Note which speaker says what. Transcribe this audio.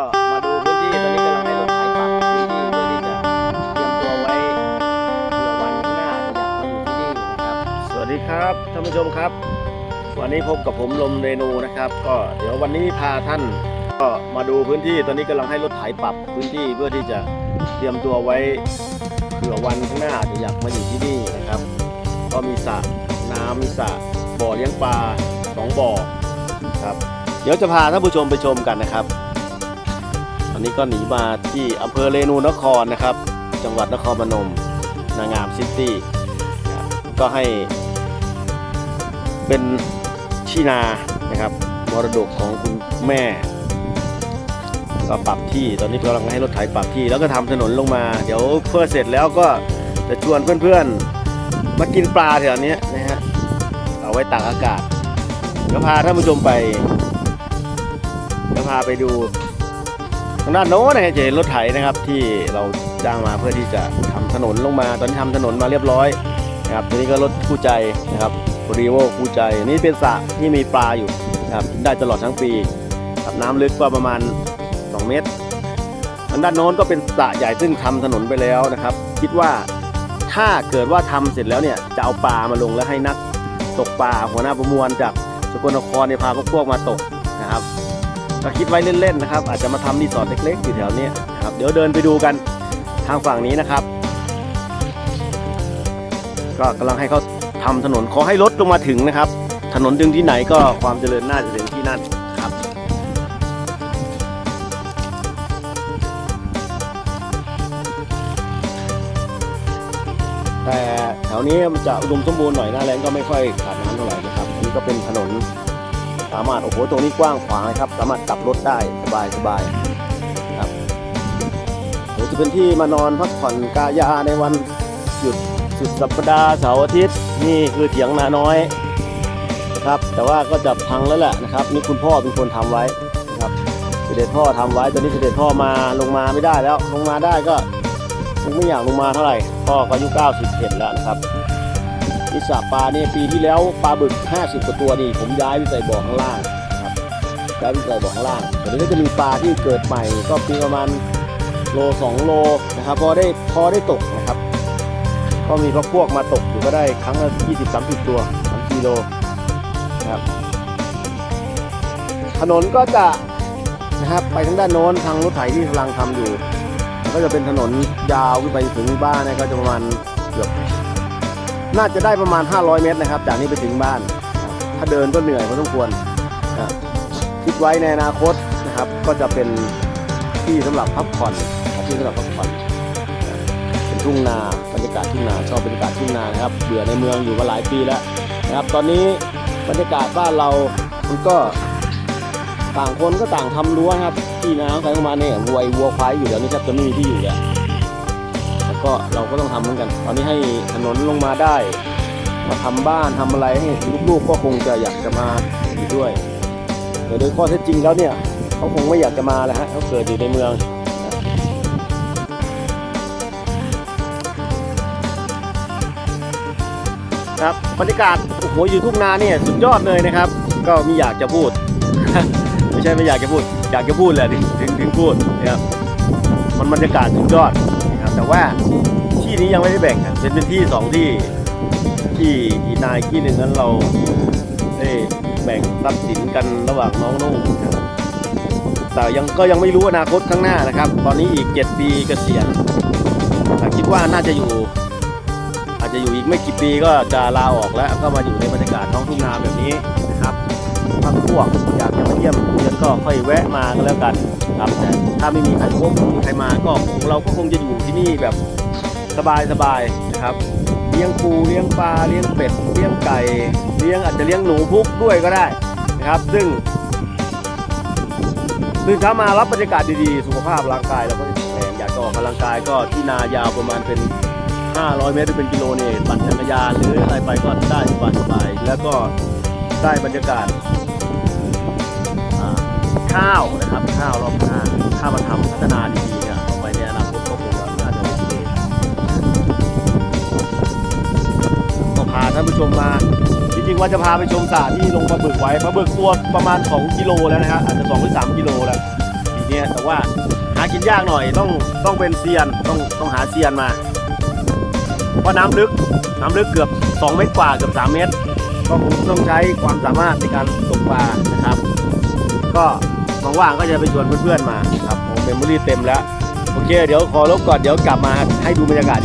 Speaker 1: ก็มาดูพื้นที่ตอนนี้กำลังให้รถไถปรับพื้นที่เพื่อที่จะเตรียมตัวไว้เผื่อวันข้างหน้าจะอยากมาอยู่ที่นี่นะครับ สวัสดีครับท่านผู้ชมครับ วันนี้พบกับผมลมเรนูนะครับ ก็เดี๋ยววันนี้พาท่าน ก็มาดูพื้นที่ตอนนี้กำลังให้รถไถปรับพื้นที่เพื่อที่จะเตรียมตัวไว้เผื่อวันข้างหน้าจะอยากมาอยู่ที่นี่นะครับ ก็มีสระน้ำมีสระบ่อเลี้ยงปลาสองบ่อครับเดี๋ยวจะพาท่านผู้ชมไปชมกันนะครับ ตอนนี้ก็หนีมาที่อำเภอเรนูนครนะครับ จังหวัดนครพนมนางงามซิตี้ก็ให้เป็นที่นานะครับมรดกของคุณแม่ ก็ปรับที่ตอนนี้กำลังให้รถไถปรับที่ แล้วก็ทำถนนลงมา เดี๋ยวเพื่อเสร็จแล้วก็จะชวนเพื่อนๆ มากินปลาแถวนี้นะฮะเอาไว้ตากอากาศเดี๋ยวพาท่านผู้ชมไปเดี๋ยวพาไปดู ทางด้านโน้นนะฮะจะเห็นรถไถนะครับที่เราจ้างมาเพื่อที่จะทำถนนลงมา ตอนนี้ทำถนนมาเรียบร้อยนะครับตัวนี้ก็รถคู่ใจนะครับรีโวคู่ใจนี่เป็นสระที่มีปลาอยู่นะครับได้ตลอดทั้งปีครับน้ำลึกก็ประมาณ 2 เมตรทางด้านโน้นก็เป็นสระใหญ่ซึ่งทำถนนไปแล้วนะครับ คิดว่าถ้าเกิดว่าทำเสร็จแล้วเนี่ยจะเอาปลามาลงแล้วให้นักตกปลาหัวหน้าประมวลจากสกลนครเนี่ยพาพวกพวกมาตกนะครับ ก็คิดไว้เล่นๆนะครับ อาจจะมาทำรีสอร์ทเล็กๆอยู่แถวนี้นะครับ เดี๋ยวเดินไปดูกันทางฝั่งนี้นะครับ ก็กำลังให้เขาทำถนนขอให้รถลงมาถึงนะครับ ถนนดึงที่ไหนก็ความเจริญน่าจะถึงที่นั่นครับแต่แถวนี้มันจะอุดมสมบูรณ์หน่อยหน้าแรงก็ไม่ค่อยขาดน้ำเท่าไหร่นะครับอันนี้ก็เป็นถนน สามารถโอ้โหตรงนี้กว้างขวางครับ สามารถกลับรถได้สบายสบายครับเดี๋ยวจะเป็นที่มานอนพักผ่อนกายาในวันหยุดสุดสัปดาห์เสาร์อาทิตย์นี่คือเถียงนาน้อยนะครับ แต่ว่าก็จะพังแล้วแหละนะครับนี่คุณพ่อเป็นคนทำไว้นะครับเสด็จพ่อทำไว้ตอนนี้เสด็จพ่อมาลงมาไม่ได้แล้วลงมาได้ก็ไม่อยากลงมาเท่าไหร่พ่อก็อายุ90เห็นแล้วนะครับ นิสาปลาเนี่ยปีที่แล้วปลาบึก 50กว่าตัวนี่ผมย้ายไปใส่บ่อข้างล่างนะครับย้ายไปใส่บ่อข้างล่างแต่นี้ก็จะมีปลาที่เกิดใหม่ ก็ปีประมาณโล2โลนะครับพอได้พอได้ตกนะครับ ก็มีพวกพวกมาตกอยู่ก็ได้ครั้งละ20 30 ตัว3กิโลนะครับถนนก็จะนะครับไปทางด้านโน้นทางรถไถที่กำลังทำอยู่ ก็จะเป็นถนนยาวขึ้นไปถึงบ้านนยก็จะประมาณเกือบ น่าจะได้ประมาณ 500 เมตรนะครับ จากนี้ไปถึงบ้าน ถ้าเดินก็เหนื่อยพอสมควรนะคิดไว้ในอนาคตนะครับ ก็จะเป็นที่สำหรับพักผ่อนที่สำหรับพักผ่อนเป็นทุ่งนาบรรยากาศทุ่งนาชอบบรรยากาศทุ่งนาครับเบื่อในเมืองอยู่มาหลายปีแล้วนะครับ ตอนนี้บรรยากาศบ้านเรามันก็ต่างคนก็ต่างทำรั้วครับที่นาใครเข้ามาเนี่ยวัววัวควายอยู่เดี๋ยวนี้แทบจะไม่มีที่อยู่แล้ว ก็เราก็ต้องทำเหมือนกัน ตอนนี้ให้ถนนลงมาได้ มาทำบ้านทำอะไรให้ลูกๆก็คงจะอยากจะมาอยู่ด้วยแต่โดยข้อเท็จจริงแล้วเนี่ยเขาคงไม่อยากจะมาแล้วฮะเขาเกิดอยู่ในเมืองครับบรรยากาศโอ้โหอยู่ทุ่งนาเนี่ยสุดยอดเลยนะครับ ก็มีอยากจะพูด ไม่ใช่ไม่อยากจะพูด อยากจะพูดแหละถึงถึงถึงพูดนะครับมันบรรยากาศสุดยอด แต่ว่าที่นี้ยังไม่ได้แบ่งกันเป็นเป็นที่สองที่ที่อีนายที่หนึ่งนั้นเราได้แบ่งทรัพย์สินกันระหว่างน้องนุ่งนะครับแต่ยังก็ยังไม่รู้อนาคตข้างหน้านะครับ ตอนนี้อีก 7 ปีเกษียณแต่คิดว่าน่าจะอยู่ อาจจะอยู่อีกไม่กี่ปีก็จะลาออกแล้ว ก็มาอยู่ในบรรยากาศท้องทุ่งนาแบบนี้นะครับพักพวกอยากจะมาเยี่ยมเยียนก็ค่อยแวะมาก็แล้วกัน ครับแต่ถ้าไม่มีใครพบไม่มีใครมาก็เราก็คงจะอยู่ที่นี่แบบสบายสบายนะครับเลี้ยงปูเลี้ยงปลาเลี้ยงเป็ดเลี้ยงไก่เลี้ยงอาจจะเลี้ยงหนูพุกด้วยก็ได้นะครับ ซึ่งตื่นเช้ามารับบรรยากาศดีๆ สุขภาพร่างกายเราก็จะแข็งแรงอยากจะออกกำลังกายก็ที่นายาวประมาณเป็น 500 เมตรหรือเป็นกิโลเนี่ยปั่นจักรยานหรืออะไรไปก็ได้สบายๆแล้วก็ได้บรรยากาศ ข้าวนะครับข้าวรอบข้างถ้ามันทำพัฒนาดีๆเนี่ยต่อไปในอนาคตก็คงน่าจะโอเคก็พาท่านผู้ชมมาจริงๆว่าจะพาไปชมสระที่ลงปลาบึกไว้ปลาบึกตัวประมาณ 2 กิโลแล้วนะฮะอาจจะ2หรือ3กิโลแล้วปีนี้เงี้ยแต่ว่าหากินยากหน่อยต้องต้องเป็นเซียนต้องต้องหาเซียนมาเพราะน้ำลึกน้ำลึกเกือบ 2 เมตรกว่าเกือบ 3 เมตร ก็คงต้องใช้ความสามารถในการตกปลานะครับ ก็ ว่างๆก็จะไปชวนเพื่อนๆมาครับผมเมมโมรี่เต็มแล้ว โอเค เดี๋ยวขอลบก่อนเดี๋ยวกลับมาให้ดูบรรยากาศอีก